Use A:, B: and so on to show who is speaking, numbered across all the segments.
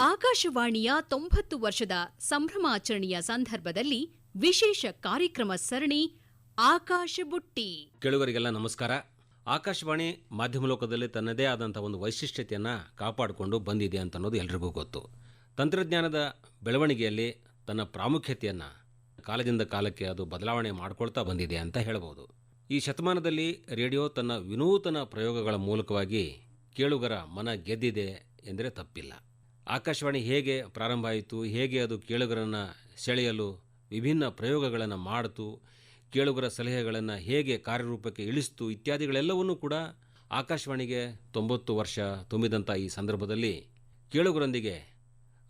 A: ಆಕಾಶವಾಣಿಯ ತೊಂಬತ್ತು ವರ್ಷದ ಸಂಭ್ರಮಾಚರಣೆಯ ಸಂದರ್ಭದಲ್ಲಿ ವಿಶೇಷ ಕಾರ್ಯಕ್ರಮ ಸರಣಿ ಆಕಾಶ ಬುಟ್ಟಿ.
B: ಕೇಳುಗರಿಗೆಲ್ಲ ನಮಸ್ಕಾರ. ಆಕಾಶವಾಣಿ ಮಾಧ್ಯಮ ಲೋಕದಲ್ಲಿ ತನ್ನದೇ ಆದಂಥ ಒಂದು ವೈಶಿಷ್ಟ್ಯತೆಯನ್ನು ಕಾಪಾಡಿಕೊಂಡು ಬಂದಿದೆ ಅಂತ ಅನ್ನೋದು ಎಲ್ರಿಗೂ ಗೊತ್ತು. ತಂತ್ರಜ್ಞಾನದ ಬೆಳವಣಿಗೆಯಲ್ಲಿ ತನ್ನ ಪ್ರಾಮುಖ್ಯತೆಯನ್ನು ಕಾಲದಿಂದ ಕಾಲಕ್ಕೆ ಅದು ಬದಲಾವಣೆ ಮಾಡಿಕೊಳ್ತಾ ಬಂದಿದೆ ಅಂತ ಹೇಳ್ಬೋದು. ಈ ಶತಮಾನದಲ್ಲಿ ರೇಡಿಯೋ ತನ್ನ ವಿನೂತನ ಪ್ರಯೋಗಗಳ ಮೂಲಕವಾಗಿ ಕೇಳುಗರ ಮನ ಗೆದ್ದಿದೆ ಎಂದರೆ ತಪ್ಪಿಲ್ಲ. ಆಕಾಶವಾಣಿ ಹೇಗೆ ಪ್ರಾರಂಭ ಆಯಿತು ಹೇಗೆ ಅದು ಕೇಳುಗರನ್ನು ಸೆಳೆಯಲು ವಿಭಿನ್ನ ಪ್ರಯೋಗಗಳನ್ನು ಮಾಡಿತು, ಕೇಳುಗರ ಸಲಹೆಗಳನ್ನು ಹೇಗೆ ಕಾರ್ಯರೂಪಕ್ಕೆ ಇಳಿಸ್ತು ಇತ್ಯಾದಿಗಳೆಲ್ಲವನ್ನೂ ಕೂಡ ಆಕಾಶವಾಣಿಗೆ ತೊಂಬತ್ತು ವರ್ಷ ತುಂಬಿದಂಥ ಈ ಸಂದರ್ಭದಲ್ಲಿ ಕೇಳುಗರೊಂದಿಗೆ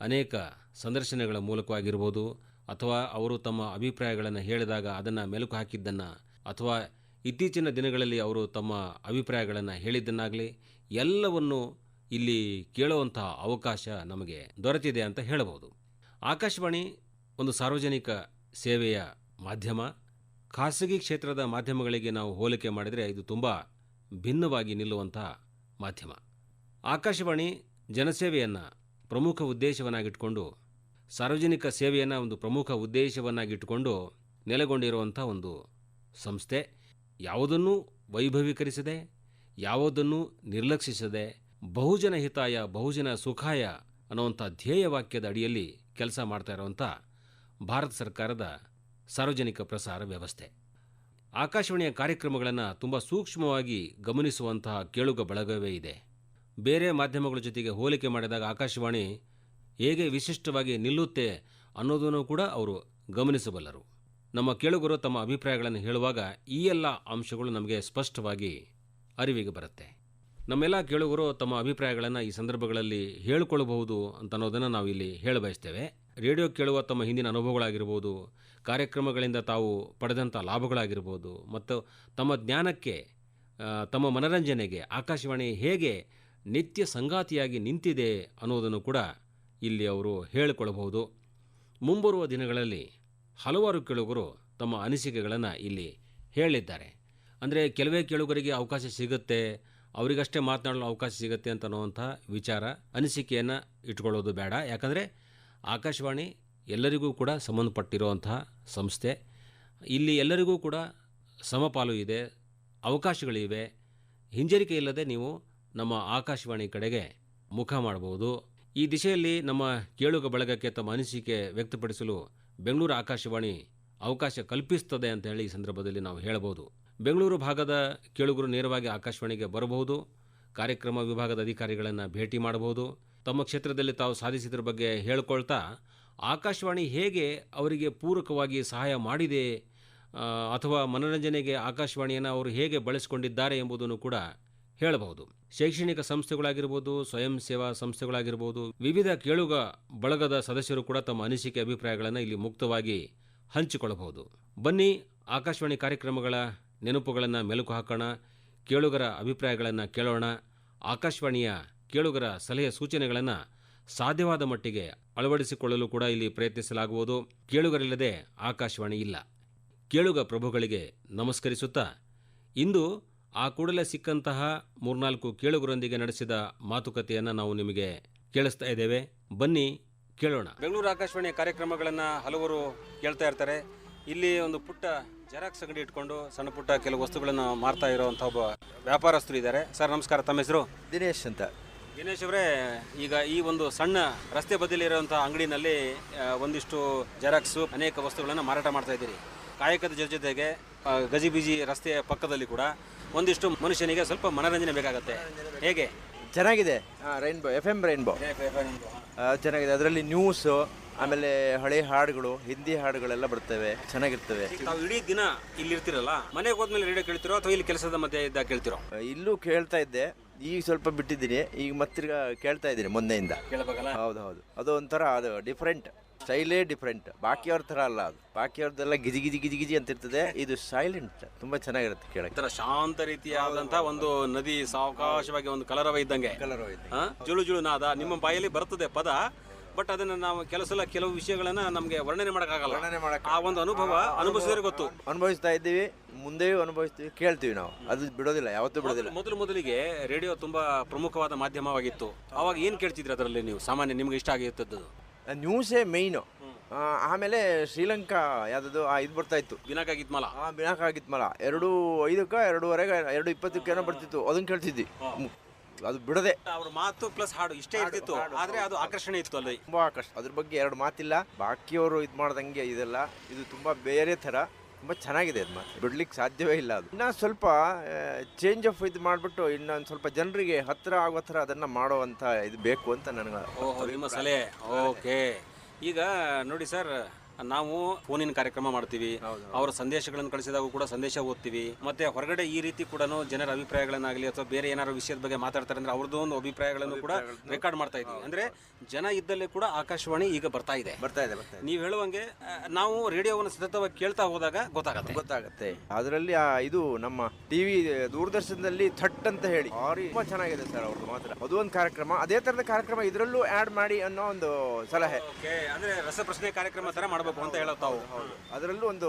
B: ಅನೇಕ ಸಂದರ್ಶನಗಳ ಮೂಲಕವಾಗಿರ್ಬೋದು ಅಥವಾ ಅವರು ತಮ್ಮ ಅಭಿಪ್ರಾಯಗಳನ್ನು ಹೇಳಿದಾಗ ಅದನ್ನು ಮೆಲುಕು ಹಾಕಿದ್ದನ್ನು ಅಥವಾ ಇತ್ತೀಚಿನ ದಿನಗಳಲ್ಲಿ ಅವರು ತಮ್ಮ ಅಭಿಪ್ರಾಯಗಳನ್ನು ಹೇಳಿದ್ದನ್ನಾಗಲಿ ಎಲ್ಲವನ್ನು ಇಲ್ಲಿ ಕೇಳುವಂತಹ ಅವಕಾಶ ನಮಗೆ ದೊರೆತಿದೆ ಅಂತ ಹೇಳಬಹುದು. ಆಕಾಶವಾಣಿ ಒಂದು ಸಾರ್ವಜನಿಕ ಸೇವೆಯ ಮಾಧ್ಯಮ. ಖಾಸಗಿ ಕ್ಷೇತ್ರದ ಮಾಧ್ಯಮಗಳಿಗೆ ನಾವು ಹೋಲಿಕೆ ಮಾಡಿದರೆ ಇದು ತುಂಬ ಭಿನ್ನವಾಗಿ ನಿಲ್ಲುವಂತಹ ಮಾಧ್ಯಮ. ಆಕಾಶವಾಣಿ ಜನಸೇವೆಯನ್ನು ಪ್ರಮುಖ ಉದ್ದೇಶವನ್ನಾಗಿಟ್ಕೊಂಡು, ಸಾರ್ವಜನಿಕ ಸೇವೆಯನ್ನು ಒಂದು ಪ್ರಮುಖ ಉದ್ದೇಶವನ್ನಾಗಿಟ್ಟುಕೊಂಡು ನೆಲೆಗೊಂಡಿರುವಂಥ ಒಂದು ಸಂಸ್ಥೆ. ಯಾವುದನ್ನು ವೈಭವೀಕರಿಸದೆ, ಯಾವುದನ್ನು ನಿರ್ಲಕ್ಷಿಸದೆ ಬಹುಜನ ಹಿತಾಯ, ಬಹುಜನ ಸುಖಾಯ ಅನ್ನುವಂಥ ಧ್ಯೇಯ ವಾಕ್ಯದ ಅಡಿಯಲ್ಲಿ ಕೆಲಸ ಮಾಡ್ತಾ ಇರುವಂಥ ಭಾರತ ಸರ್ಕಾರದ ಸಾರ್ವಜನಿಕ ಪ್ರಸಾರ ವ್ಯವಸ್ಥೆ. ಆಕಾಶವಾಣಿಯ ಕಾರ್ಯಕ್ರಮಗಳನ್ನು ತುಂಬ ಸೂಕ್ಷ್ಮವಾಗಿ ಗಮನಿಸುವಂತಹ ಕೇಳುಗ ಬಳಗವೇ ಇದೆ. ಬೇರೆ ಮಾಧ್ಯಮಗಳ ಜೊತೆಗೆ ಹೋಲಿಕೆ ಮಾಡಿದಾಗ ಆಕಾಶವಾಣಿ ಹೇಗೆ ವಿಶಿಷ್ಟವಾಗಿ ನಿಲ್ಲುತ್ತೆ ಅನ್ನೋದನ್ನು ಕೂಡ ಅವರು ಗಮನಿಸಬಲ್ಲರು. ನಮ್ಮ ಕೇಳುಗರು ತಮ್ಮ ಅಭಿಪ್ರಾಯಗಳನ್ನು ಹೇಳುವಾಗ ಈ ಎಲ್ಲ ಅಂಶಗಳು ನಮಗೆ ಸ್ಪಷ್ಟವಾಗಿ ಅರಿವಿಗೆ ಬರುತ್ತೆ. ನಮ್ಮೆಲ್ಲ ಕೇಳುಗರು ತಮ್ಮ ಅಭಿಪ್ರಾಯಗಳನ್ನು ಈ ಸಂದರ್ಭಗಳಲ್ಲಿ ಹೇಳಿಕೊಳ್ಳಬಹುದು ಅಂತ ಅನ್ನೋದನ್ನು ನಾವು ಇಲ್ಲಿ ಹೇಳಬಯಸ್ತೇವೆ. ರೇಡಿಯೋ ಕೇಳುವ ತಮ್ಮ ಹಿಂದಿನ ಅನುಭವಗಳಾಗಿರ್ಬೋದು, ಕಾರ್ಯಕ್ರಮಗಳಿಂದ ತಾವು ಪಡೆದಂಥ ಲಾಭಗಳಾಗಿರ್ಬೋದು, ಮತ್ತು ತಮ್ಮ ಜ್ಞಾನಕ್ಕೆ ತಮ್ಮ ಮನರಂಜನೆಗೆ, ಆಕಾಶವಾಣಿ ಹೇಗೆ ನಿತ್ಯ ಸಂಗಾತಿಯಾಗಿ ನಿಂತಿದೆ ಅನ್ನೋದನ್ನು ಕೂಡ ಇಲ್ಲಿ ಅವರು ಹೇಳಿಕೊಳ್ಳಬಹುದು. ಮುಂಬರುವ ದಿನಗಳಲ್ಲಿ ಹಲವಾರು ಕೇಳುಗರು ತಮ್ಮ ಅನಿಸಿಕೆಗಳನ್ನು ಇಲ್ಲಿ ಹೇಳಿದ್ದಾರೆ. ಅಂದರೆ ಕೆಲವೇ ಕೇಳುಗರಿಗೆ ಅವಕಾಶ ಸಿಗುತ್ತೆ ಅವರಿಗಷ್ಟೇ ಮಾತನಾಡಲು ಅವಕಾಶ ಸಿಗುತ್ತೆ ಅಂತ ಅನ್ನುವಂಥ ವಿಚಾರ, ಅನಿಸಿಕೆಯನ್ನು ಇಟ್ಕೊಳ್ಳೋದು ಬೇಡ. ಯಾಕಂದರೆ ಆಕಾಶವಾಣಿ ಎಲ್ಲರಿಗೂ ಕೂಡ ಸಂಬಂಧಪಟ್ಟಿರುವಂತಹ ಸಂಸ್ಥೆ. ಇಲ್ಲಿ ಎಲ್ಲರಿಗೂ ಕೂಡ ಸಮಪಾಲು ಇದೆ ಅವಕಾಶಗಳಿವೆ ಹಿಂಜರಿಕೆ ಇಲ್ಲದೆ ನೀವು ನಮ್ಮ ಆಕಾಶವಾಣಿ ಕಡೆಗೆ ಮುಖ ಮಾಡಬಹುದು ಈ ದಿಶೆಯಲ್ಲಿ ನಮ್ಮ ಕೇಳುಗ ಬಳಗಕ್ಕೆ ತಮ್ಮ ಅನಿಸಿಕೆ ವ್ಯಕ್ತಪಡಿಸಲು ಬೆಂಗಳೂರು ಆಕಾಶವಾಣಿ ಅವಕಾಶ ಕಲ್ಪಿಸ್ತದೆ ಅಂತ ಹೇಳಿ ಈ ಸಂದರ್ಭದಲ್ಲಿ ನಾವು ಹೇಳಬಹುದು ಬೆಂಗಳೂರು ಭಾಗದ ಕೇಳುಗರು ನೇರವಾಗಿ ಆಕಾಶವಾಣಿಗೆ ಬರಬಹುದು. ಕಾರ್ಯಕ್ರಮ ವಿಭಾಗದ ಅಧಿಕಾರಿಗಳನ್ನು ಭೇಟಿ ಮಾಡಬಹುದು. ತಮ್ಮ ಕ್ಷೇತ್ರದಲ್ಲಿ ತಾವು ಸಾಧಿಸಿದ್ರ ಬಗ್ಗೆ ಹೇಳ್ಕೊಳ್ತಾ ಆಕಾಶವಾಣಿ ಹೇಗೆ ಅವರಿಗೆ ಪೂರಕವಾಗಿ ಸಹಾಯ ಮಾಡಿದೆ ಅಥವಾ ಮನರಂಜನೆಗೆ ಆಕಾಶವಾಣಿಯನ್ನು ಅವರು ಹೇಗೆ ಬಳಸಿಕೊಂಡಿದ್ದಾರೆ ಎಂಬುದನ್ನು ಕೂಡ ಹೇಳಬಹುದು. ಶೈಕ್ಷಣಿಕ ಸಂಸ್ಥೆಗಳಾಗಿರ್ಬೋದು, ಸ್ವಯಂ ಸೇವಾ ಸಂಸ್ಥೆಗಳಾಗಿರ್ಬೋದು, ವಿವಿಧ ಕೇಳುಗ ಬಳಗದ ಸದಸ್ಯರು ಕೂಡ ತಮ್ಮ ಅನಿಸಿಕೆ ಅಭಿಪ್ರಾಯಗಳನ್ನು ಇಲ್ಲಿ ಮುಕ್ತವಾಗಿ ಹಂಚಿಕೊಳ್ಳಬಹುದು. ಬನ್ನಿ ಆಕಾಶವಾಣಿ ಕಾರ್ಯಕ್ರಮಗಳ ನೆನಪುಗಳನ್ನು ಮೆಲುಕು ಹಾಕೋಣ, ಕೇಳುಗರ ಅಭಿಪ್ರಾಯಗಳನ್ನು ಕೇಳೋಣ, ಆಕಾಶವಾಣಿಯ ಕೇಳುಗರ ಸಲಹೆ ಸೂಚನೆಗಳನ್ನು ಸಾಧ್ಯವಾದ ಮಟ್ಟಿಗೆ ಅಳವಡಿಸಿಕೊಳ್ಳಲು ಕೂಡ ಇಲ್ಲಿ ಪ್ರಯತ್ನಿಸಲಾಗುವುದು. ಕೇಳುಗರಿಲ್ಲದೆ ಆಕಾಶವಾಣಿ ಇಲ್ಲ. ಕೇಳುಗ ಪ್ರಭುಗಳಿಗೆ ನಮಸ್ಕರಿಸುತ್ತಾ, ಇಂದು ಆ ಕೂಡಲೇ ಸಿಕ್ಕಂತಹ ಮೂರ್ನಾಲ್ಕು ಕೇಳುಗರೊಂದಿಗೆ ನಡೆಸಿದ ಮಾತುಕತೆಯನ್ನು ನಾವು ನಿಮಗೆ ಕೇಳಿಸ್ತಾ ಇದ್ದೇವೆ. ಬನ್ನಿ, ಕೇಳೋಣ. ಬೆಂಗಳೂರು ಆಕಾಶವಾಣಿಯ ಕಾರ್ಯಕ್ರಮಗಳನ್ನು ಹಲವರು ಕೇಳ್ತಾ ಇರ್ತಾರೆ. ಇಲ್ಲಿ ಒಂದು ಪುಟ್ಟ ಜೆರಾಕ್ಸ್ ಅಂಗಡಿ ಇಟ್ಕೊಂಡು ಸಣ್ಣ ಪುಟ್ಟ ಕೆಲವು ವಸ್ತುಗಳನ್ನು ಮಾರ್ತಾ ಇರೋವಂಥ ಒಬ್ಬ ವ್ಯಾಪಾರಸ್ಥರು ಇದ್ದಾರೆ. ಸರ್ ನಮಸ್ಕಾರ. ತಮ್ಮ ಹೆಸರು?
C: ದಿನೇಶ್ ಅಂತ.
B: ದಿನೇಶ್ ಅವರೇ ಈಗ ಈ ಒಂದು ಸಣ್ಣ ರಸ್ತೆ ಬದಿಯಲ್ಲಿ ಇರುವಂತಹ ಅಂಗಡಿನಲ್ಲಿ ಆ, ಒಂದಿಷ್ಟು ಜೆರಾಕ್ಸು ಅನೇಕ ವಸ್ತುಗಳನ್ನು ಮಾರಾಟ ಮಾಡ್ತಾ ಇದ್ದೀರಿ. ಕಾಯಕದ ಜೊ- ಜೊತೆಗೆ ಗಜಿ ಗಜಿಬಿಜಿ ರಸ್ತೆಯ ಪಕ್ಕದಲ್ಲಿ ಕೂಡ ಒಂದಿಷ್ಟು ಮನುಷ್ಯನಿಗೆ ಸ್ವಲ್ಪ ಮನರಂಜನೆ ಬೇಕಾಗುತ್ತೆ. ಹೇಗೆ?
C: ಚೆನ್ನಾಗಿದೆ. ರೈನ್ಬೋ ಎಫ್ ಎಂ ರೈನ್ಬೋ ಚೆನ್ನಾಗಿದೆ. ಅದರಲ್ಲಿ ನ್ಯೂಸು ಆಮೇಲೆ ಹಳೆ ಹಾಡುಗಳು ಹಿಂದಿ ಹಾಡುಗಳೆಲ್ಲ ಬರ್ತವೆ. ಚೆನ್ನಾಗಿರ್ತವೆ.
B: ತಾವು ಇಡೀ ದಿನ ಇಲ್ಲಿ ಇರ್ತಿರಲ್ಲ ಮನೆಗೆ ಹೋದ್ಮೇಲೆ ರೇಡಿಯೋ ಕೇಳ್ತಿರೋ ಅಥವಾ ಇಲ್ಲಿ ಕೆಲಸದ ಮಧ್ಯ ಇದ್ದಾಗ ಕೇಳ್ತಿರೋ?
C: ಇಲ್ಲೂ ಕೇಳ್ತಾ ಇದ್ದೆ. ಈಗ ಸ್ವಲ್ಪ ಬಿಟ್ಟಿದ್ದೀನಿ. ಈಗ ಮತ್ತಿರ್ಗ ಕೇಳ್ತಾ ಇದ್ದೀನಿ ಮೊನ್ನೆಯಿಂದ. ಹೌದು ಹೌದು ಅದು ಒಂಥರ ಅದು ಡಿಫ್ರೆಂಟ್ ಸ್ಟೈಲೇ ಡಿಫ್ರೆಂಟ್. ಬಾಕಿಯವ್ರ ಥರ ಅಲ್ಲ ಅದು. ಬಾಕಿಯವ್ರದ್ದೆಲ್ಲ ಗಿಜಿ ಗಿಜಿ ಗಿಜಿ ಗಿಜಿ ಅಂತ ಇರ್ತದೆ ಇದು ಸೈಲೆಂಟ್ ತುಂಬ ಚೆನ್ನಾಗಿರುತ್ತೆ ಕೇಳಕ್ಕೆ.
B: ಒಂಥರ ಶಾಂತ ರೀತಿಯಾದಂತಹ ಒಂದು ನದಿ ಸಾವಕಾಶವಾಗಿ ಒಂದು ಕಲರವ ಇದ್ದಂಗೆ.
C: ಕಲರ್
B: ಆ? ಜುಳು ಜುಳು ನಾದ ನಿಮ್ಮ ಬಾಯಲ್ಲಿ ಬರ್ತದೆ ಪದ
D: ಬಟ್ ಅದನ್ನ ನಾವು ಕೆಲವು ಸಲ ಕೆಲವು ವಿಷಯಗಳನ್ನ ನಮಗೆ ವರ್ಣನೆ ಮಾಡೋಕ್ಕಾಗಲ್ಲ.
C: ವರ್ಣನೆ
D: ಆ ಒಂದು ಅನುಭವ ಅನುಭವಿಸಿದ್ರೆ ಗೊತ್ತು.
C: ಅನುಭವಿಸ್ತಾ ಇದ್ದೀವಿ ಮುಂದೆ ಅನುಭವಿಸ್ತೀವಿ ಕೇಳ್ತೀವಿ ನಾವು. ಅದು ಬಿಡೋದಿಲ್ಲ ಯಾವತ್ತೂ ಬಿಡೋದಿಲ್ಲ.
D: ಮೊದಲು ಮೊದಲಿಗೆ ರೇಡಿಯೋ ತುಂಬಾ ಪ್ರಮುಖವಾದ ಮಾಧ್ಯಮವಾಗಿತ್ತು. ಅವಾಗ ಏನ್ ಕೇಳ್ತಿದ್ರಿ ಅದರಲ್ಲಿ ನೀವು? ಸಾಮಾನ್ಯ ನಿಮ್ಗೆ ಇಷ್ಟ ಆಗಿರ್ತದ್ದು.
C: ನ್ಯೂಸೇ ಮೇಯ್ನು ಆಮೇಲೆ ಶ್ರೀಲಂಕಾ ಯಾವ್ದು ಆ ಇದು ಬರ್ತಾ ಇತ್ತು.
D: ದಿನಕ್ಕಾಗಿದ್ಮಲ್ಲ
C: ಆ ಬಿನಾಕಾಗಿತ್ತು ಮಲ ಎರಡು ಐದಕ್ಕ ಎರಡೂವರೆಗೆ ಎರಡು ಇಪ್ಪತ್ತಕ್ಕೇನೋ ಬರ್ತಿತ್ತು. ಅದನ್ನು ಕೇಳ್ತಿದ್ವಿ. ಅದು ಬಿಡದೆ.
D: ಅವ್ರ ಮಾತು ಪ್ಲಸ್ ಹಾಡು ಇಷ್ಟೇ ಇರ್ತಿತ್ತು. ಆದ್ರೆ ಅದು ಆಕರ್ಷಣೆ ಇತ್ತು ಅಲ್ಲಿ.
C: ತುಂಬಾ ಕಷ್ಟ ಅದ್ರ ಬಗ್ಗೆ ಎರಡು ಮಾತಿಲ್ಲ. ಬಾಕಿಯವರು ಇದು ಮಾಡ್ದಂಗೆ ಇದೆಲ್ಲ. ಇದು ತುಂಬಾ ಬೇರೆ ಥರ. ತುಂಬ ಚೆನ್ನಾಗಿದೆ ಅದು ಮಾತು ಬಿಡ್ಲಿಕ್ಕೆ ಸಾಧ್ಯವೇ ಇಲ್ಲ ಅದು. ಇನ್ನ ಸ್ವಲ್ಪ ಚೇಂಜ್ ಆಫ್ ಇದು ಮಾಡಿಬಿಟ್ಟು ಇನ್ನೊಂದು ಸ್ವಲ್ಪ ಜನರಿಗೆ ಹತ್ತಿರ ಆಗೋ ಥರ ಅದನ್ನು ಮಾಡುವಂಥ ಇದು ಬೇಕು ಅಂತ ನನಗೆ
D: ಓಹೋ ನಿಮ್ಮ ಸಲಹೆ. ಓಕೆ. ಈಗ ನೋಡಿ ಸರ್ ನಾವು ಫೋನಿನ ಕಾರ್ಯಕ್ರಮ ಮಾಡ್ತೀವಿ. ಅವರ ಸಂದೇಶಗಳನ್ನು ಕಳಿಸಿದಾಗ ಕೂಡ ಸಂದೇಶ ಓದ್ತೀವಿ. ಮತ್ತೆ ಹೊರಗಡೆ ಈ ರೀತಿ ಕೂಡ ಜನರ ಅಭಿಪ್ರಾಯಗಳನ್ನಾಗಲಿ ಅಥವಾ ಬೇರೆ ಏನಾದ್ರು ವಿಷಯದ ಬಗ್ಗೆ ಮಾತಾಡ್ತಾರೆ ಅಂದ್ರೆ ಅವ್ರದ್ದು ಒಂದು ಅಭಿಪ್ರಾಯಗಳನ್ನು ಕೂಡ ರೆಕಾರ್ಡ್ ಮಾಡ್ತಾ ಇದ್ದೀವಿ. ಅಂದ್ರೆ ಜನ ಇದ್ದಲ್ಲೇ ಕೂಡ ಆಕಾಶವಾಣಿ ಈಗ ಬರ್ತಾ ಇದೆ.
C: ಬರ್ತಾ ಇದೆ
D: ನೀವು ಹೇಳುವಂಗೆ ನಾವು ರೇಡಿಯೋವನ್ನು ಸತತವಾಗಿ ಕೇಳ್ತಾ ಹೋದಾಗ ಗೊತ್ತಾಗುತ್ತೆ.
C: ಗೊತ್ತಾಗುತ್ತೆ. ಅದರಲ್ಲಿ ಇದು ನಮ್ಮ ಟಿವಿ ದೂರದರ್ಶನದಲ್ಲಿ ಥಟ್ ಅಂತ ಹೇಳಿ. ತುಂಬಾ ಚೆನ್ನಾಗಿದೆ ಸರ್ ಅವ್ರದ್ದು ಮಾತ್ರ. ಅದು ಒಂದು ಕಾರ್ಯಕ್ರಮ. ಅದೇ ತರದ ಕಾರ್ಯಕ್ರಮ ಇದರಲ್ಲೂ ಆಡ್ ಮಾಡಿ ಅನ್ನೋ ಒಂದು ಸಲಹೆ.
D: ಅಂದ್ರೆ ರಸಪ್ರಶ್ನೆ ಕಾರ್ಯಕ್ರಮ ತರ ಮಾಡಬೇಕು ಅಂತ ಹೇಳೋದು ತಾವು.
C: ಅದರಲ್ಲೂ ಒಂದು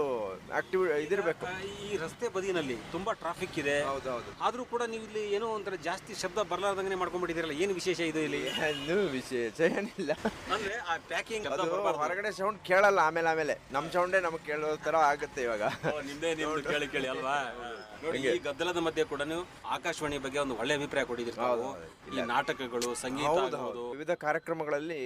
C: ಆಕ್ಟಿವ್ ಇದಿರಬೇಕು.
D: ಈ ರಸ್ತೆ ಬದಿನಲ್ಲಿ ತುಂಬಾ ಟ್ರಾಫಿಕ್ ಇದೆ.
C: ಹೌದೌದು
D: ಆದ್ರೂ ಕೂಡ ನೀವು ಇಲ್ಲಿ ಏನೋ ಒಂಥರ ಜಾಸ್ತಿ ಶಬ್ದ ಬರ್ಲಾರ್ದಂಗೆ ಮಾಡ್ಕೊಂಡ್ಬಿಟ್ಟಿದ್ದೀರಲ್ಲ ಏನು ವಿಶೇಷ ಇದು ಇಲ್ಲಿ?
C: ವಿಶೇಷ ಏನಿಲ್ಲ.
D: ಅಂದ್ರೆ ಆ ಪ್ಯಾಕಿಂಗ್
C: ಹೊರಗಡೆ ಸೌಂಡ್ ಕೇಳಲ್ಲ ಆಮೇಲೆ ಆಮೇಲೆ. ನಮ್ಮ ಸೌಂಡೇ ನಮಗೆ ಕೇಳೋ ತರ ಆಗುತ್ತೆ ಇವಾಗ.
D: ನಿಮ್ದೇ ಕೇಳಿ ಕೇಳಿ ಅಲ್ವಾ? ನೋಡಿ ಈ ಗದ್ದಲದ ಮಧ್ಯೆ ಕೂಡ ನೀವು ಆಕಾಶವಾಣಿ ಬಗ್ಗೆ ಒಂದು ಒಳ್ಳೆ ಅಭಿಪ್ರಾಯ ಕೊಟ್ಟಿದ್ದೀರಿ ತಾವು. ಈ ನಾಟಕಗಳು ಸಂಗೀತ ಆಗ್ಬೋದು.
C: ವಿವಿಧ ಕಾರ್ಯಕ್ರಮಗಳಲ್ಲಿ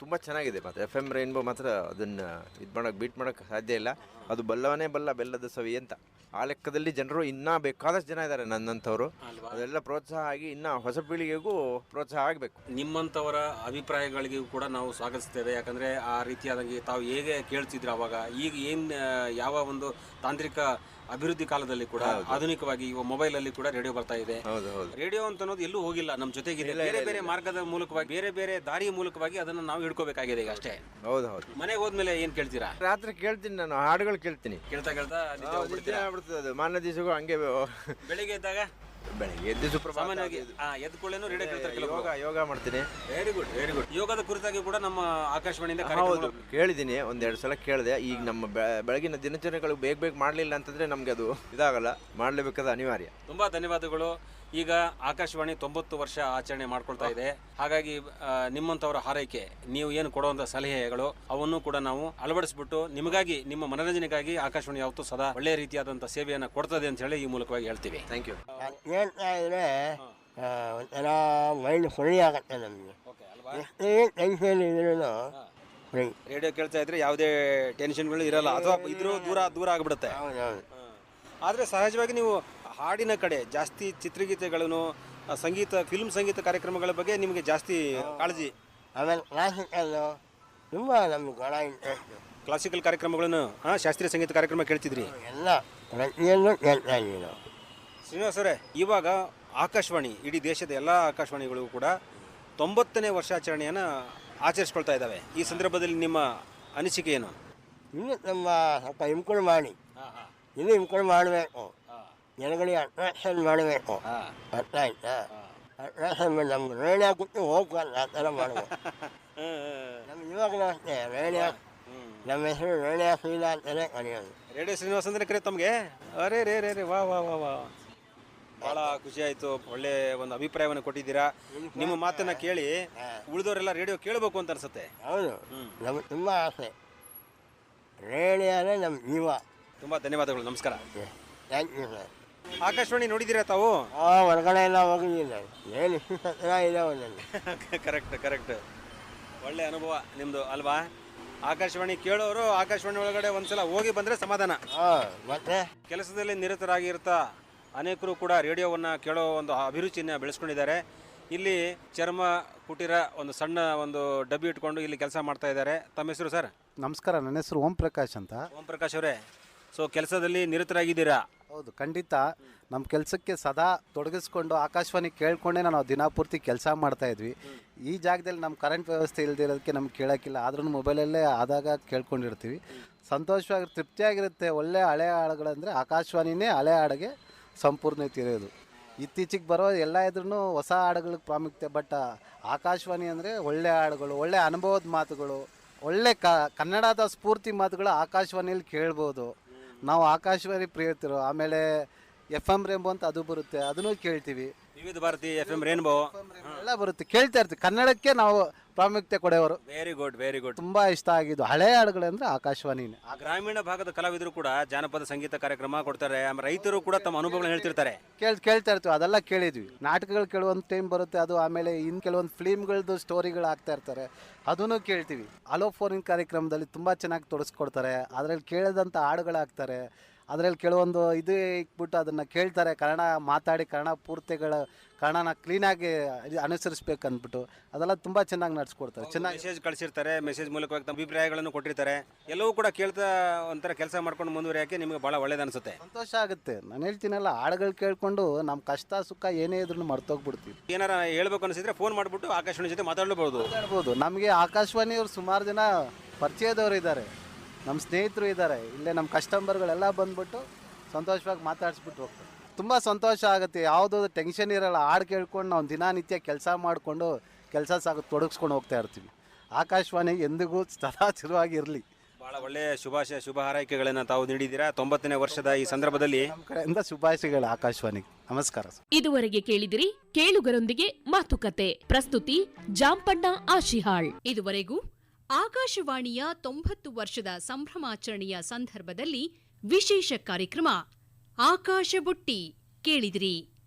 C: ತುಂಬ ಚೆನ್ನಾಗಿದೆ ಮತ್ತೆ ಎಫ್ ಎಂ ರೈನ್ಬೋ ಮಾತ್ರ ಅದನ್ನ ಇದು ಮಾಡೋಕೆ ಬೀಟ್ ಮಾಡೋಕೆ ಸಾಧ್ಯ ಇಲ್ಲ. ಅದು ಬಲ್ಲವನೇ ಬಲ್ಲ ಬೆಲ್ಲದ ಸವಿ ಅಂತ. ಆ ಲೆಕ್ಕದಲ್ಲಿ ಜನರು ಇನ್ನೂ ಬೇಕಾದಷ್ಟು ಜನ ಇದ್ದಾರೆ ನನ್ನಂಥವ್ರು. ಅದೆಲ್ಲ ಪ್ರೋತ್ಸಾಹ ಆಗಿ ಇನ್ನೂ ಹೊಸ ಪೀಳಿಗೆಗೂ ಪ್ರೋತ್ಸಾಹ ಆಗಬೇಕು.
D: ನಿಮ್ಮಂಥವರ ಅಭಿಪ್ರಾಯಗಳಿಗೂ ಕೂಡ ನಾವು ಸ್ವಾಗತಿಸ್ತೇವೆ. ಯಾಕಂದ್ರೆ ಆ ರೀತಿಯಾದಂಗೆ ತಾವು ಹೇಗೆ ಕೇಳ್ತಿದ್ರು ಅವಾಗ? ಈಗ ಏನು ಯಾವ ಒಂದು ತಾಂತ್ರಿಕ ಅಭಿವೃದ್ಧಿ ಕಾಲದಲ್ಲಿ ಕೂಡ ಆಧುನಿಕವಾಗಿ ಇವಾಗ ಮೊಬೈಲ್ ಅಲ್ಲಿ ಕೂಡ ರೇಡಿಯೋ ಬರ್ತಾ ಇದೆ. ರೇಡಿಯೋ ಅಂತ ಅನ್ನೋದು ಎಲ್ಲೂ ಹೋಗಿಲ್ಲ. ನಮ್ಮ ಜೊತೆಗಿದೆ ಬೇರೆ ಬೇರೆ ಮಾರ್ಗದ ಮೂಲಕವಾಗಿ ಬೇರೆ ಬೇರೆ ದಾರಿಯ ಮೂಲಕವಾಗಿ ಅದನ್ನು ನಾವು ಹಿಡ್ಕೋಬೇಕಾಗಿದೆ ಈಗ ಅಷ್ಟೇ.
C: ಹೌದು ಹೌದು.
D: ಮನೆಗೆ ಹೋದ್ಮೇಲೆ ಏನ್ ಕೇಳ್ತೀರಾ?
C: ರಾತ್ರಿ ಕೇಳ್ತೀನಿ ನಾನು ಹಾಡುಗಳು ಕೇಳ್ತೀನಿ.
D: ಕೇಳ್ತಾ ಕೇಳ್ತಾ ನಿದ್ದೆ ಹೋಗ್ಬಿಡ್ತೀರಾ?
C: ಆಗ್ಬಿಡ್ತದೆ ಅದು. ಮಾನ್ಯ ದಿವಸಗೂ ಹಂಗೆ
D: ಬೆಳಿಗ್ಗೆ ಎದ್ದಾಗ?
C: ಬೆಳಿಗ್ಗೆ ಎದ್ದು ಸುಪ್ರಭಾತ
D: ಸಾಮಾನ್ಯವಾಗಿ ಆ, ಎದ್ದ ಕೂಡಲೇ ರೇಡಿಯೋ ಕೇಳ್ತಾರೆ ಕೆಲವು
C: ಯೋಗ ಯೋಗ ಮಾಡ್ತೀನಿ.
D: ವೆರಿ ಗುಡ್ ವೆರಿ ಗುಡ್ ಯೋಗದ ಕುರಿತಾಗಿ ಕೂಡ ನಮ್ಮ ಆಕಾಶವಾಣಿಯಿಂದ
C: ಹೌದು
D: ಕಾರ್ಯಕ್ರಮ
C: ಕೇಳಿದ್ದೀನಿ ಒಂದೆರಡು ಸಲ ಕೇಳಿದೆ. ಈಗ ನಮ್ಮ ಬೆ- ಬೆಳಗಿನ ದಿನಚರಿಗಳು ಬೇಗ ಬೇಗ ಮಾಡಲಿಲ್ಲ ಅಂತಂದ್ರೆ ನಮಗೆ ಅದು ಇದಾಗಲ್ಲ. ಮಾಡಲೇಬೇಕಾದ ಅನಿವಾರ್ಯ.
D: ತುಂಬಾ ಧನ್ಯವಾದಗಳು. ಈಗ ಆಕಾಶವಾಣಿ ತೊಂಬತ್ತು ವರ್ಷ ಆಚರಣೆ ಮಾಡ್ಕೊಳ್ತಾ ಇದೆ. ಹಾಗಾಗಿ ನಿಮ್ಮಂಥವರ ಹಾರೈಕೆ ನೀವು ಏನು ಕೊಡುವಂಥ ಸಲಹೆಗಳು ಅವನ್ನು ಕೂಡ ನಾವು ಅಳವಡಿಸ್ಬಿಟ್ಟು ನಿಮಗಾಗಿ ನಿಮ್ಮ ಮನರಂಜನೆಗಾಗಿ ಆಕಾಶವಾಣಿ ಯಾವತ್ತೂ ಸದಾ ಒಳ್ಳೆಯ ರೀತಿಯಾದಂಥ ಸೇವೆಯನ್ನು ಕೊಡ್ತದೆ ಅಂತ ಹೇಳಿ ಈ ಮೂಲಕವಾಗಿ ಹೇಳ್ತೀವಿ.
C: ಥ್ಯಾಂಕ್ ಯು
E: ಒಂಥರ ಮೈಂಡ್ ಫ್ರೀ ಆಗುತ್ತೆ ನಮಗೆ. ಎಷ್ಟೇ ಟೆನ್ಷನ್ ಇದ್ರೂ ಫ್ರೀ
D: ರೇಡಿಯೋ ಕೇಳ್ತಾ ಇದ್ರೆ ಯಾವುದೇ ಟೆನ್ಷನ್ಗಳು ಇರಲ್ಲ. ಅಥವಾ ಇದ್ರೂ ದೂರ ದೂರ ಆಗಿಬಿಡುತ್ತೆ.
E: ಹೌದೌದು.
D: ಆದರೆ ಸಹಜವಾಗಿ ನೀವು ಹಾಡಿನ ಕಡೆ ಜಾಸ್ತಿ ಚಿತ್ರಗೀತೆಗಳನ್ನು ಸಂಗೀತ ಫಿಲ್ಮ್ ಸಂಗೀತ ಕಾರ್ಯಕ್ರಮಗಳ ಬಗ್ಗೆ ನಿಮಗೆ ಜಾಸ್ತಿ ಕಾಳಜಿ?
E: ಆಮೇಲೆ ಕ್ಲಾಸಿಕಲ್ಲು ತುಂಬ ನಮ್ಗೆ ಇಂಟ್ರೆಸ್ಟ್
D: ಕ್ಲಾಸಿಕಲ್ ಕಾರ್ಯಕ್ರಮಗಳನ್ನು ಹಾಂ ಶಾಸ್ತ್ರೀಯ ಸಂಗೀತ ಕಾರ್ಯಕ್ರಮ ಕೇಳ್ತಿದ್ರಿ?
E: ಎಲ್ಲ ಪ್ರತಿಯೊಂದು ಕೇಳ್ತಾ ಇದ್ದೀವಿ ನಾವು.
D: ಶ್ರೀನಿವಾಸ್ ಇವಾಗ ಆಕಾಶವಾಣಿ ಇಡೀ ದೇಶದ ಎಲ್ಲ ಆಕಾಶವಾಣಿಗಳು ಕೂಡ ತೊಂಬತ್ತನೇ ವರ್ಷಾಚರಣೆಯನ್ನು ಆಚರಿಸ್ಕೊಳ್ತಾ ಇದ್ದಾವೆ. ಈ ಸಂದರ್ಭದಲ್ಲಿ ನಿಮ್ಮ ಅನಿಸಿಕೆ ಏನು?
E: ಇನ್ನು ನಮ್ಮ ಸ್ವಲ್ಪ ಇಂಪ್ರೂವ್ ಮಾಡಿ. ಇನ್ನೂ ಇಂಪ್ರೂವ್ ಮಾಡಬೇಕು. ಜನಗಳಿಗೆ ಅಟ್ರಾಕ್ಷನ್ ಮಾಡಬೇಕು. ಅರ್ಥ ಆಯ್ತಾ ಅಟ್ರಾಕ್ಷನ್ ಮಾಡಿ ನಮ್ಗೆ ರೇಡಿಯೋ ಕೊಟ್ಟು ಹೋಗ್ಬಾರ್ದು ಆ ಥರ ಮಾಡಬೇಕು. ನಮ್ಮ ಇವಾಗ ಅಷ್ಟೇ ರೇಡಿಯೋ ನಮ್ಮ ಹೆಸರು ರೇಣಿ ಶ್ರೀಲ ಅಂತಲೇ ಕರೆಯೋದು.
D: ರೇಡಿಯೋ ಶ್ರೀನಿವಾಸ ಅಂದ್ರೆ ಕರೆ ತಮಗೆ? ಅರೇ ರೇ ರೇ ರೇ ವಾ ವಾ ವಾ ವಾ. ಭಾಳ ಖುಷಿ ಆಯಿತು ಒಳ್ಳೆ ಒಂದು ಅಭಿಪ್ರಾಯವನ್ನು ಕೊಟ್ಟಿದ್ದೀರಾ. ನಿಮ್ಮ ಮಾತನ್ನ ಕೇಳಿ ಉಳಿದವರೆಲ್ಲ ರೇಡಿಯೋ ಕೇಳಬೇಕು ಅಂತ ಅನ್ಸುತ್ತೆ.
E: ಹೌದು. ನಮಗೆ ತುಂಬ ಆಸೆ. ರೇಡಿಯೋನೇ ನಮ್ಮ ಜೀವ
D: ತುಂಬ ಧನ್ಯವಾದಗಳು ನಮಸ್ಕಾರ.
E: Thank you sir.
D: ಆಕಾಶವಾಣಿ ನೋಡಿದಿರ ತಾವು?
E: ಆ ಹೊರಗಡೆ ಎಲ್ಲ ಹೋಗಿದ್ದೀನಿ. ಏನು ಇಲ್ಲ ಒಂದೊಂದು
D: ಕರೆಕ್ಟ್ ಕರೆಕ್ಟ್. ಒಳ್ಳೆ ಅನುಭವ ನಿಮ್ಮದು ಅಲ್ವಾ? ಆಕಾಶವಾಣಿ ಕೇಳೋರು ಆಕಾಶವಾಣಿ ಒಳಗಡೆ ಒಂದ್ಸಲ ಹೋಗಿ ಬಂದರೆ ಸಮಾಧಾನ.
E: ಹಾಂ ಮತ್ತೆ?
D: ಕೆಲಸದಲ್ಲಿ ನಿರತರಾಗಿರ್ತಾ ಅನೇಕರು ಕೂಡ ರೇಡಿಯೋವನ್ನು ಕೇಳೋ ಒಂದು ಅಭಿರುಚಿಯನ್ನು ಬೆಳೆಸ್ಕೊಂಡಿದ್ದಾರೆ. ಇಲ್ಲಿ ಚರ್ಮ ಕುಟೀರ ಒಂದು ಸಣ್ಣ ಒಂದು ಡಬ್ಬಿ ಇಟ್ಕೊಂಡು ಇಲ್ಲಿ ಕೆಲಸ ಮಾಡ್ತಾ ಇದ್ದಾರೆ. ತಮ್ಮ ಹೆಸರು ಸರ್?
F: ನಮಸ್ಕಾರ ನನ್ನ ಹೆಸರು ಓಂ ಪ್ರಕಾಶ್ ಅಂತ.
D: ಓಂ ಪ್ರಕಾಶ್ ಅವರೇ. ಸೊ ಕೆಲಸದಲ್ಲಿ ನಿರತರಾಗಿದ್ದೀರಾ?
F: ಹೌದು, ಖಂಡಿತ. ನಮ್ಮ ಕೆಲಸಕ್ಕೆ ಸದಾ ತೊಡಗಿಸ್ಕೊಂಡು ಆಕಾಶವಾಣಿ ಕೇಳ್ಕೊಂಡೇ ನಾವು ದಿನಪೂರ್ತಿ ಕೆಲಸ ಮಾಡ್ತಾ ಇದ್ವಿ. ಈ ಜಾಗದಲ್ಲಿ ನಮ್ಮ ಕರೆಂಟ್ ವ್ಯವಸ್ಥೆ ಇಲ್ದಿರೋದಕ್ಕೆ ನಮ್ಗೆ ಕೇಳೋಕ್ಕಿಲ್ಲ. ಆದ್ರೂ ಮೊಬೈಲಲ್ಲೇ ಆದಾಗ ಕೇಳ್ಕೊಂಡಿರ್ತೀವಿ. ಸಂತೋಷವಾಗಿ, ತೃಪ್ತಿಯಾಗಿರುತ್ತೆ ಒಳ್ಳೆ ಹಳೆ ಹಾಡುಗಳಂದರೆ ಆಕಾಶವಾಣಿನೇ ಹಳೆ ಹಾಡಿಗೆ ಸಂಪೂರ್ಣ ತಿರೋದು ಇತ್ತೀಚೆಗೆ ಬರೋ ಎಲ್ಲ ಇದ್ರೂ ಹೊಸ ಹಾಡುಗಳಿಗೆ ಪ್ರಾಮುಖ್ಯತೆ, ಬಟ್ ಆಕಾಶವಾಣಿ ಅಂದರೆ ಒಳ್ಳೆ ಹಾಡುಗಳು, ಒಳ್ಳೆ ಅನುಭವದ ಮಾತುಗಳು, ಒಳ್ಳೆ ಕನ್ನಡದ ಸ್ಫೂರ್ತಿ ಮಾತುಗಳು ಆಕಾಶವಾಣಿಯಲ್ಲಿ ಕೇಳ್ಬೋದು. ನಾವು ಆಕಾಶವಾಣಿ ಪ್ರಿಯತರು ಆಮೇಲೆ ಎಫ್ ಎಂ ರೇಂಬೋ ಅಂತ ಅದು ಬರುತ್ತೆ ಅದನ್ನು ಕೇಳ್ತೀವಿ.
D: ವಿವಿಧ ಭಾರತಿ ಎಫ್ ಎಂ ರೇನ್ಬೋ
F: ಎಲ್ಲ ಬರುತ್ತೆ. ಕೇಳ್ತಾ ಇರ್ತೀವಿ. ಕನ್ನಡಕ್ಕೆ ನಾವು ಪ್ರಾಮುಖ್ಯತೆ ಕೊಡೆಯವರು
D: ವೆರಿ ಗುಡ್ ವೆರಿ ಗುಡ್
F: ತುಂಬಾ ಇಷ್ಟ ಆಗಿದ್ದು. ಹಳೆ ಹಾಡುಗಳಂದ್ರೆ ಆಕಾಶವಾಣಿನೇ
D: ಆ ಗ್ರಾಮೀಣ ಭಾಗದ ಕಲಾವಿದರು ಕೂಡ ಜಾನಪದ ಸಂಗೀತ ಕಾರ್ಯಕ್ರಮ ಕೊಡ್ತಾರೆ. ಆಮೇಲೆ ರೈತರು ಕೂಡ ತಮ್ಮ ಅನುಭವಗಳನ್ನ ಹೇಳ್ತಿರ್ತಾರೆ.
F: ಕೇಳ್ ಕೇಳ್ತಾ ಇರ್ತೀವಿ. ಅದೆಲ್ಲ ಕೇಳಿದ್ವಿ. ನಾಟಕಗಳು ಕೆಲವೊಂದು ಟೈಮ್ ಬರುತ್ತೆ. ಅದು ಆಮೇಲೆ ಇನ್ನು ಕೆಲವೊಂದು ಫಿಲ್ಮ್ಗಳದ್ದು ಸ್ಟೋರಿಗಳು ಆಗ್ತಾ ಇರ್ತಾರೆ. ಅದನ್ನು ಕೇಳ್ತೀವಿ. ಅಲೋ ಫೋರಿನ್ ಕಾರ್ಯಕ್ರಮದಲ್ಲಿ ತುಂಬಾ ಚೆನ್ನಾಗಿ ತೊಡಸ್ಕೊಡ್ತಾರೆ. ಅದರಲ್ಲಿ ಕೇಳಿದಂಥ ಹಾಡುಗಳು ಹಾಕ್ತಾರೆ ಅದರಲ್ಲಿ ಕೆಲವೊಂದು ಇದು ಇಕ್ಬಿಟ್ಟು ಅದನ್ನು ಕೇಳ್ತಾರೆ ಕನ್ನಡ ಮಾತಾಡಿ ಕನ್ನಡ ಪೂರ್ತಿಗಳ ಕನ್ನಡನ ಕ್ಲೀನಾಗಿ ಅನುಸರಿಸ್ಬೇಕು ಅಂದ್ಬಿಟ್ಟು ಅದೆಲ್ಲ ತುಂಬ ಚೆನ್ನಾಗಿ ನಡೆಸ್ಕೊಡ್ತಾರೆ. ಚೆನ್ನಾಗಿ
D: ಮೆಸೇಜ್ ಕಳಿಸಿರ್ತಾರೆ ಮೆಸೇಜ್ ಮೂಲಕವಾಗಿ ತಮ್ಮ ಅಭಿಪ್ರಾಯಗಳನ್ನು ಕೊಟ್ಟಿರ್ತಾರೆ. ಎಲ್ಲವೂ ಕೂಡ ಕೇಳ್ತಾ ಒಂಥರ ಕೆಲಸ ಮಾಡ್ಕೊಂಡು ಮುಂದುವರಿಯೋಕ್ಕೆ ನಿಮಗೆ ಭಾಳ ಒಳ್ಳೇದು ಅನಿಸುತ್ತೆ.
F: ಸಂತೋಷ ಆಗುತ್ತೆ. ನಾನು ಹೇಳ್ತೀನಲ್ಲ ಹಾಡುಗಳು ಕೇಳಿಕೊಂಡು ನಮ್ಮ ಕಷ್ಟ ಸುಖ ಏನೇ ಇದ್ರೂ ಮರ್ತೋಗ್ಬಿಡ್ತೀವಿ.
D: ಏನಾರ ಹೇಳ್ಬೇಕು ಅನಿಸಿದ್ರೆ ಫೋನ್ ಮಾಡಿಬಿಟ್ಟು ಆಕಾಶವಾಣಿ ಜೊತೆ ಮಾತಾಡಬಹುದು
F: ಮಾತಾಡ್ಬೋದು. ನಮಗೆ ಆಕಾಶವಾಣಿಯವರು ಸುಮಾರು ಜನ ಪರಿಚಯದವರು ಇದ್ದಾರೆ ನಮ್ಮ ಸ್ನೇಹಿತರು ಇದ್ದಾರೆ. ಇಲ್ಲೇ ನಮ್ಮ ಕಸ್ಟಮರ್ಗಳೆಲ್ಲ ಬಂದ್ಬಿಟ್ಟು ಸಂತೋಷವಾಗಿ ಮಾತಾಡಿಸ್ಬಿಟ್ಟು ಹೋಗ್ತಾರೆ. ತುಂಬ ಸಂತೋಷ ಆಗುತ್ತೆ. ಯಾವುದೋ ಟೆನ್ಷನ್ ಇರಲ್ಲ. ಹಾಡು ಕೇಳ್ಕೊಂಡು ನಾವು ದಿನನಿತ್ಯ ಕೆಲಸ ಮಾಡಿಕೊಂಡು ಕೆಲಸ ಸಾಕು ತೊಡಗಿಸ್ಕೊಂಡು ಹೋಗ್ತಾ ಇರ್ತೀವಿ. ಆಕಾಶವಾಣಿ ಎಂದಿಗೂ ಸದಾ ಚಿರವಾಗಿರಲಿ
D: ಬಹಳ ಒಳ್ಳೆಯ ಶುಭಾಶಯ ಶುಭ ಹಾರೈಕೆಗಳನ್ನು ತಾವು ನೀಡಿದ್ದೀರಾ? ತೊಂಬತ್ತನೇ ವರ್ಷದ ಈ ಸಂದರ್ಭದಲ್ಲಿ
F: ನಮ್ಮ ಕಡೆಯಿಂದ ಶುಭಾಶಯಗಳು ಆಕಾಶವಾಣಿ. ನಮಸ್ಕಾರ ಸರ್.
G: ಇದುವರೆಗೆ ಕೇಳಿದಿರಿ ಕೇಳುಗರೊಂದಿಗೆ ಮಾತುಕತೆ. ಪ್ರಸ್ತುತಿ ಜಾಂಪಣ್ಣ ಆಶಿಹಾಳ್.
A: ಇದುವರೆಗೂ ಆಕಾಶವಾಣಿಯ ತೊಂಬತ್ತು ವರ್ಷದ ಸಂಭ್ರಮಾಚರಣೆಯ ಸಂದರ್ಭದಲ್ಲಿ ವಿಶೇಷ ಕಾರ್ಯಕ್ರಮ ಆಕಾಶ ಬುಟ್ಟಿ ಕೇಳಿದಿರಿ.